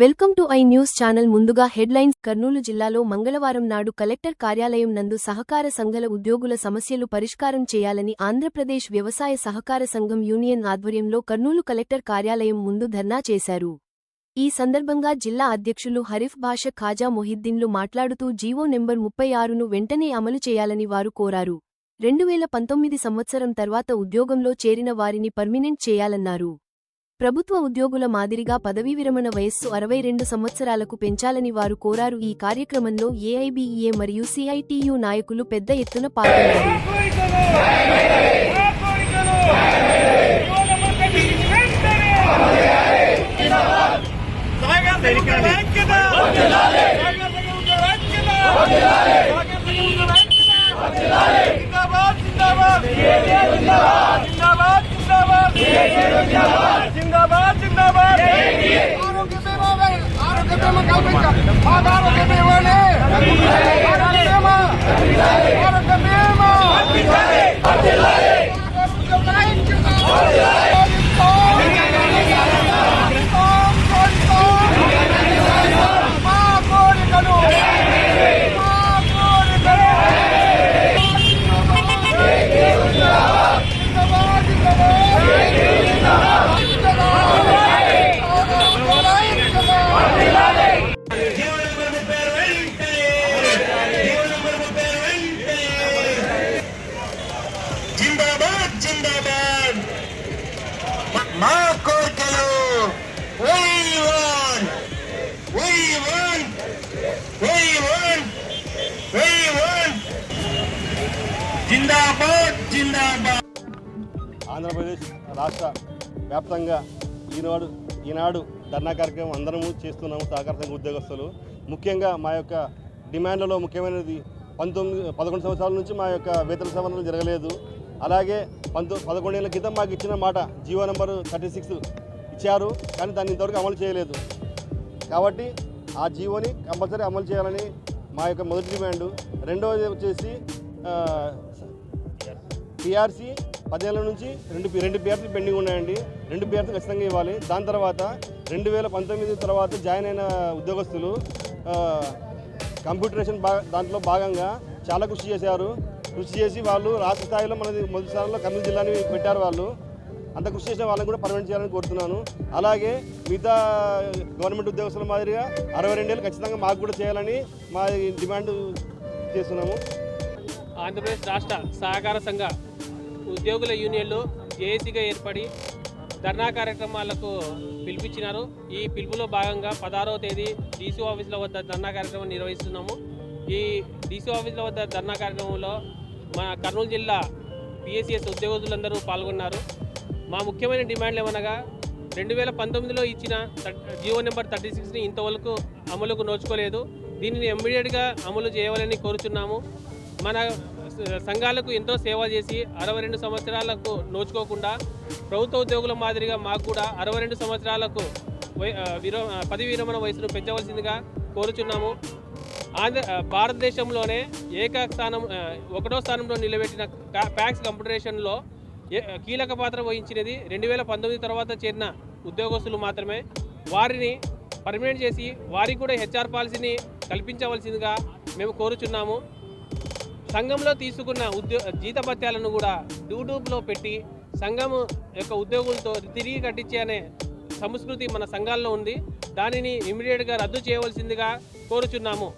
Welcome to I news channel. ముందుగా headlines Kurnool జిల్లాలో మంగళవారం నాడు కలెక్టర్ కార్యాలయం నందు సహకార సంఘాల ఉద్యోగుల సమస్యలు పరిష్కారం చేయాలని ఆంధ్రప్రదేశ్ వ్యవసాయ సహకార సంఘం యూనియన్ ఆధ్వర్యంలో కర్నూలు కలెక్టర్ కార్యాలయం ముందు ధర్నా చేశారు. ఈ సందర్భంగా జిల్లా అధ్యక్షులు హరిఫ్ భాష ఖాజా మొహిద్దీన్లు మాట్లాడుతూ జీవో నెంబర్ ముప్పై ఆరును వెంటనే అమలు చేయాలని వారు కోరారు. రెండు వేల పంతొమ్మిది సంవత్సరం తర్వాత ఉద్యోగంలో చేరిన వారిని పర్మినెంట్ చేయాలన్నారు. ప్రభుత్వ ఉద్యోగుల మాదిరిగా పదవీ విరమణ వయస్సు అరవై రెండు సంవత్సరాలకు పెంచాలని వారు కోరారు. ఈ కార్యక్రమంలో ఏఐబీఈఏ మరియు సిఐటియు నాయకులు పెద్ద ఎత్తున పాల్గొన్నారు. 姐姐，你干？మా కోరికలు జిందాబాద్ జిందాబాద్. ఆంధ్రప్రదేశ్ రాష్ట్ర వ్యాప్తంగా ఈనాడు ఈనాడు ధర్నా కార్యక్రమం అందరము చేస్తున్నాము సహకార సంఘ ఉద్యోగస్తులు. ముఖ్యంగా మా యొక్క డిమాండ్లలో ముఖ్యమైనది పంతొమ్మిది పదకొండు సంవత్సరాల నుంచి మా యొక్క వేతన సవరణలు జరగలేదు. అలాగే పంతొ పదకొండేళ్ళ క్రితం మాకు ఇచ్చిన మాట జీవో నెంబర్ థర్టీ సిక్స్ ఇచ్చారు కానీ దాన్ని ఇంతవరకు అమలు చేయలేదు. కాబట్టి ఆ జీవోని కంపల్సరీ అమలు చేయాలని మా యొక్క మొదటి డిమాండ్. రెండవది వచ్చేసి పిఆర్సీ పదేళ్ళ నుంచి రెండు రెండు పిఆర్సీ పెండింగ్ ఉన్నాయండి. రెండు పిఆర్సీ ఖచ్చితంగా ఇవ్వాలి. దాని తర్వాత రెండు వేల పంతొమ్మిది తర్వాత జాయిన్ అయిన ఉద్యోగస్తులు కంప్యూటరేషన్ బా దాంట్లో భాగంగా చాలా కృషి చేశారు. కృషి చేసి వాళ్ళు రాష్ట్ర స్థాయిలో మనది మొదటి స్థానంలో కర్నూలు జిల్లాని పెట్టారు వాళ్ళు. అంత కృషి చేసిన వాళ్ళని కూడా పర్మనెంట్ చేయాలని కోరుతున్నాను. అలాగే మిగతా గవర్నమెంట్ ఉద్యోగస్తుల మాదిరిగా అరవై రెండేళ్ళు ఖచ్చితంగా మాకు కూడా చేయాలని మా డిమాండ్ చేస్తున్నాము. ఆంధ్రప్రదేశ్ రాష్ట్ర సహకార సంఘ ఉద్యోగుల యూనియన్లు జేఏసీగా ఏర్పడి ధర్నా కార్యక్రమాలకు పిలిపించినారు. ఈ పిలుపులో భాగంగా పదహారవ తేదీ డీసీ ఆఫీసుల వద్ద ధర్నా కార్యక్రమం నిర్వహిస్తున్నాము. ఈ డీసీ ఆఫీసుల వద్ద ధర్నా కార్యక్రమంలో మన కర్నూలు జిల్లా పిఎస్సిఎస్ ఉద్యోగులందరూ పాల్గొన్నారు. మా ముఖ్యమైన డిమాండ్లు ఏమనగా రెండు వేల పంతొమ్మిదిలో ఇచ్చిన జియో నెంబర్ థర్టీ సిక్స్ని ఇంతవరకు అమలుకు నోచుకోలేదు. దీనిని ఇమ్మీడియట్గా అమలు చేయవాలని కోరుచున్నాము. మన సంఘాలకు ఎంతో సేవ చేసి అరవై రెండు సంవత్సరాలకు నోచుకోకుండా ప్రభుత్వ ఉద్యోగుల మాదిరిగా మాకు కూడా అరవై రెండు సంవత్సరాలకు వై- విరో పదవి విరమణ వయసును పెంచవలసిందిగా కోరుచున్నాము. ఆంధ్ర భారతదేశంలోనే ఏకైక స్థానం ఒకటో స్థానంలో నిలబెట్టిన ప్యాక్స్ కంప్యూటరేషన్లో ఏ- కీలక పాత్ర వహించినది రెండు వేల పంతొమ్మిది తర్వాత చేరిన ఉద్యోగస్తులు మాత్రమే. వారిని పర్మనెంట్ చేసి వారికి కూడా హెచ్ఆర్ పాలసీని కల్పించవలసిందిగా మేము కోరుచున్నాము. సంఘంలో తీసుకున్న ఉద్యో జీతభత్యాలను కూడా యూట్యూబ్లో పెట్టి సంఘం యొక్క ఉద్యోగులతో తిరిగి కట్టించే అనే సంస్కృతి మన సంఘాల్లో ఉంది. దానిని ఇమీడియట్గా రద్దు చేయవలసిందిగా కోరుచున్నాము.